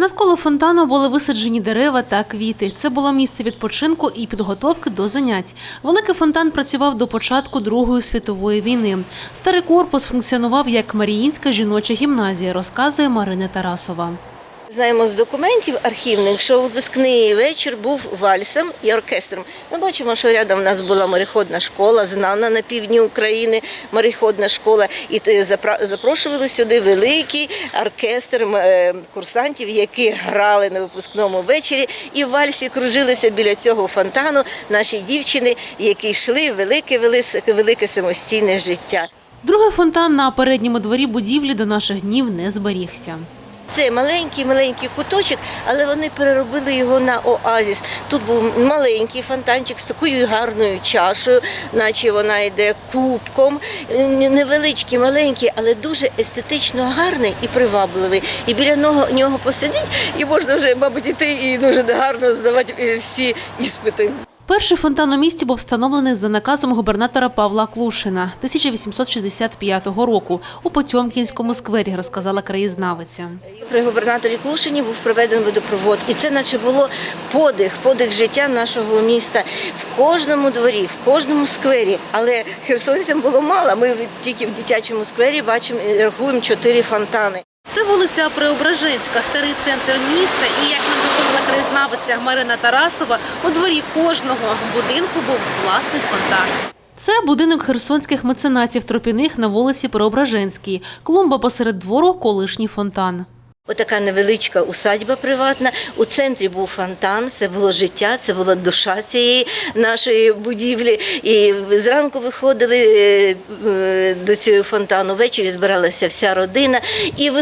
Навколо фонтану були висаджені дерева та квіти. Це було місце відпочинку і підготовки до занять. Великий фонтан працював до початку Другої світової війни. Старий корпус функціонував як Маріїнська жіноча гімназія, розказує Марина Тарасова. Знаємо з документів архівних, що випускний вечір був вальсом і оркестром. Ми бачимо, що рядом в нас була мореходна школа, знана на півдні України мореходна школа. І запрошували сюди великий оркестр е, курсантів, які грали на випускному вечорі. І в вальсі кружилися біля цього фонтану наші дівчини, які йшли велике, велике, велике самостійне життя. Другий фонтан на передньому дворі будівлі до наших днів не зберігся. Це маленький маленький куточок, але вони переробили його на оазіс. Тут був маленький фонтанчик з такою гарною чашею, наче вона йде кубком. Невеличкий, маленький, але дуже естетично гарний і привабливий. І біля нього нього посидіть, і можна вже, мабуть, іти і дуже гарно здавати е, всі іспити. Перший фонтан у місті був встановлений за наказом губернатора Павла Клушина 1865 року у Потьомкінському сквері, розказала краєзнавиця. При губернаторі Клушині був проведений водопровод, і це наче було подих, подих життя нашого міста в кожному дворі, в кожному сквері. Але херсонцям було мало. Ми тільки в дитячому сквері бачимо і рахуємо чотири фонтани. Це вулиця Преображенська, старий центр міста. І як нам Марина Тарасова, у дворі кожного будинку був власний фонтан. Це будинок херсонських меценатів Тропіних на вулиці Преображенській. Клумба посеред двору колишній фонтан. Отака невеличка усадьба приватна. У центрі був фонтан, це було життя, це була душа цієї нашої будівлі. І зранку виходили е, е, до цього фонтану, ввечері збиралася вся родина. І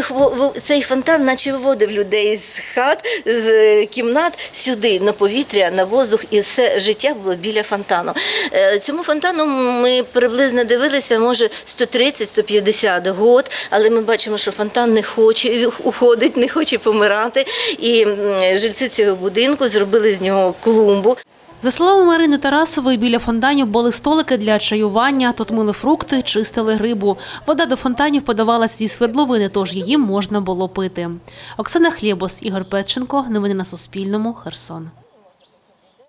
цей фонтан, наче виводив людей з хат, з е, кімнат сюди, на повітря, на воздух, і все життя було біля фонтану. Цьому фонтану ми приблизно дивилися, може 130-150 год, але ми бачимо, що фонтан не хоче уходить, не хоче помирати. І жильці цього будинку зробили з нього клумбу. За словами Марини Тарасової, біля фонтанів були столики для чаювання, тут мили фрукти, чистили рибу. Вода до фонтанів подавалася зі свердловини, тож її можна було пити. Оксана Хлєбос, Ігор Петченко. Новини на Суспільному. Херсон.